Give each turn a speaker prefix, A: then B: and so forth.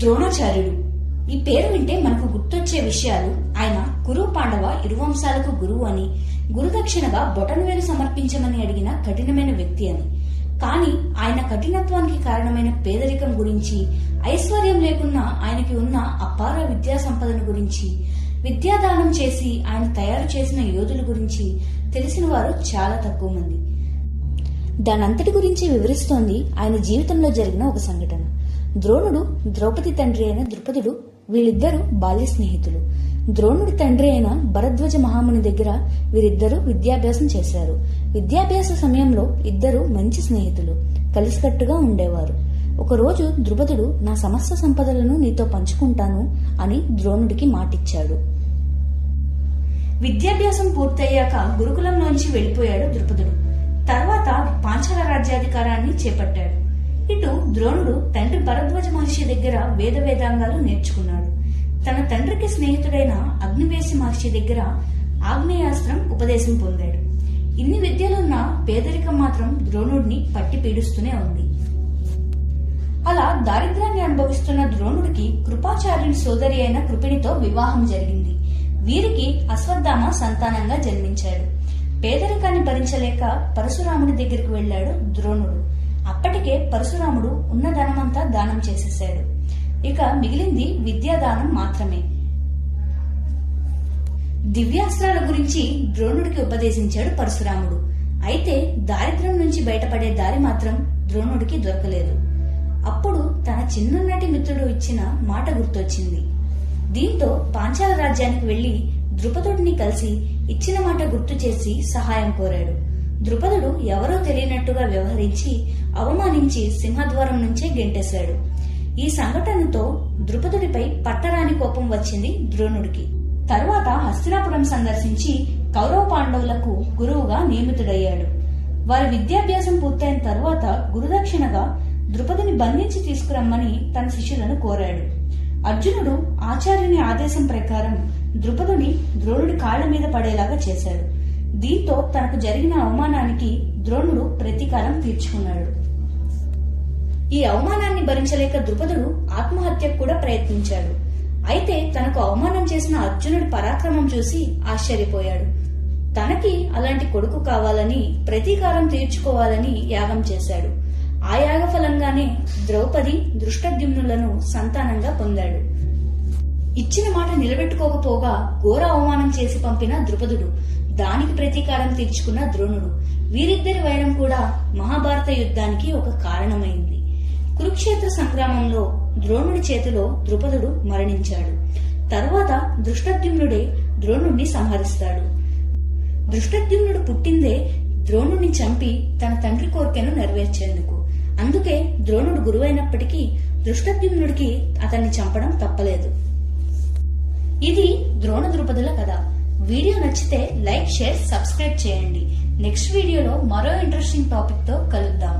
A: ద్రోణాచార్యుడు. ఈ పేరు వింటే మనకు గుర్తొచ్చే విషయాలు ఆయన కురు పాండవ ఇరువంశాలకు గురువు అని గురుదక్షిణగా బొటనవేలు సమర్పించమని అడిగిన కఠినమైన వ్యక్తి అని. కానీ ఆయన కఠినత్వానికి కారణమైన పేదరికం గురించి ఐశ్వర్యం లేకున్నా ఆయనకి ఉన్న అపార విద్యా సంపదను గురించి విద్యాదానం చేసి ఆయన తయారు చేసిన యోధుల గురించి తెలిసిన వారు చాలా తక్కువ మంది. దానంతటి గురించి వివరిస్తోంది ఆయన జీవితంలో జరిగిన ఒక సంఘటన. ద్రోణుడు ద్రౌపది తండ్రి అయిన ద్రుపదుడు వీళ్ళిద్దరూ బాల్య స్నేహితులు. ద్రోణుడి తండ్రి అయిన భరద్వజ మహాముని దగ్గర వీరిద్దరూ విద్యాభ్యాసం చేశారు. విద్యాభ్యాస సమయంలో ఇద్దరు మంచి స్నేహితులు కలిసికట్టుగా ఉండేవారు. ఒకరోజు ద్రుపదుడు నా సమస్త సంపదలను నీతో పంచుకుంటాను అని ద్రోణుడికి మాటిచ్చాడు. విద్యాభ్యాసం పూర్తయ్యాక గురుకులంలోంచి వెళ్ళిపోయాడు ద్రుపదుడు. తర్వాత పాంచాల రాజ్యాధికారాన్ని చేపట్టాడు. ఇటు ద్రోణుడు తండ్రి భరద్వాజ మహర్షి దగ్గర వేద వేదాంగాలు నేర్చుకున్నాడు. తన తండ్రికి స్నేహితుడైన అగ్నివేశ మహర్షి దగ్గర ఆగ్నేయాస్త్రం ఉపదేశం పొందాడు. ఇన్ని విద్యలున్న పేదరికం మాత్రం ద్రోణుడిని పట్టి పీడిస్తూనే ఉంది. అలా దారిద్ర్యాన్ని అనుభవిస్తున్న ద్రోణుడికి కృపాచార్యుని సోదరి అయిన కృపిణితో వివాహం జరిగింది. వీరికి అశ్వత్థామ సంతానంగా జన్మించాడు. పేదరికాన్ని భరించలేక పరశురాముని దగ్గరికి వెళ్ళాడు ద్రోణుడు. అప్పటికే పరశురాముడు ఉన్న ధనమంతా దానం చేసేశాడు. ఇక మిగిలింది విద్యాదానం మాత్రమే. దివ్యాస్త్రాల గురించి ద్రోణుడికి ఉపదేశించాడు పరశురాముడు. అయితే దారిద్ర్యం నుంచి బయటపడే దారి మాత్రం ద్రోణుడికి దొరకలేదు. అప్పుడు తన చిన్ననాటి మిత్రుడు ఇచ్చిన మాట గుర్తొచ్చింది. దీంతో పాంచాల రాజ్యానికి వెళ్ళి ద్రుపదుడిని కలిసి ఇచ్చిన మాట గుర్తు చేసి సహాయం కోరాడు. ద్రుపదుడు ఎవరో తెలియనట్టుగా వ్యవహరించి అవమానించి సింహద్వారం నుంచే గెంటేశాడు. ఈ సంఘటనతో ద్రుపదుడిపై పట్టరాని కోపం వచ్చింది ద్రోణుడికి. తరువాత హస్తినాపురం సందర్శించి కౌరవ పాండవులకు గురువుగా నియమితుడయ్యాడు. వారి విద్యాభ్యాసం పూర్తయిన తరువాత గురుదక్షిణగా ద్రుపదిని బంధించి తీసుకురమ్మని తన శిష్యులను కోరాడు. అర్జునుడు ఆచార్యుని ఆదేశం ప్రకారం ద్రుపదుని ద్రోణుడి కాళ్ళ మీద పడేలాగా చేశాడు. దీంతో తనకు జరిగిన అవమానానికి ద్రోణుడు ప్రతీకారం తీర్చుకున్నాడు. ఈ అవమానాన్ని భరించలేక ద్రుపదుడు ఆత్మహత్యకు కూడా ప్రయత్నించాడు. అయితే తనకు అవమానం చేసిన అర్జునుడి పరాక్రమం చూసి ఆశ్చర్యపోయాడు. తనకి అలాంటి కొడుకు కావాలని ప్రతీకారం తీర్చుకోవాలని యాగం చేశాడు. ఆ యాగ ఫలంగానే ద్రౌపది దృష్టద్యుమ్నులను సంతానంగా పొందాడు. ఇచ్చిన మాట నిలబెట్టుకోకపోగా ఘోర అవమానం చేసి పంపిన ద్రుపదుడు దానికి ప్రతీకారం తీర్చుకున్న ద్రోణుడు. వీరిద్దరి వైరం కూడా మహాభారత యుద్ధానికి ఒక కారణమైంది. కురుక్షేత్ర సంగ్రామంలో ద్రోణుడి చేతిలో ద్రుపదుడు మరణించాడు. తరువాత దృష్టద్యుమ్నుడే ద్రోణుడిని సంహరిస్తాడు. దృష్టద్యుమ్నుడు పుట్టిందే ద్రోణుడిని చంపి తన తండ్రి కోరికను నెరవేర్చేందుకు. అందుకే ద్రోణుడు గురువైనప్పటికీ దృష్టద్యుమ్నుడికి అతన్ని చంపడం తప్పలేదు. ఇది ద్రోణ ద్రుపదుల కథ. వీడియో నచ్చితే లైక్ షేర్ సబ్స్క్రైబ్ చేయండి. నెక్స్ట్ వీడియోలో మరో ఇంట్రెస్టింగ్ టాపిక్తో కలుద్దాం.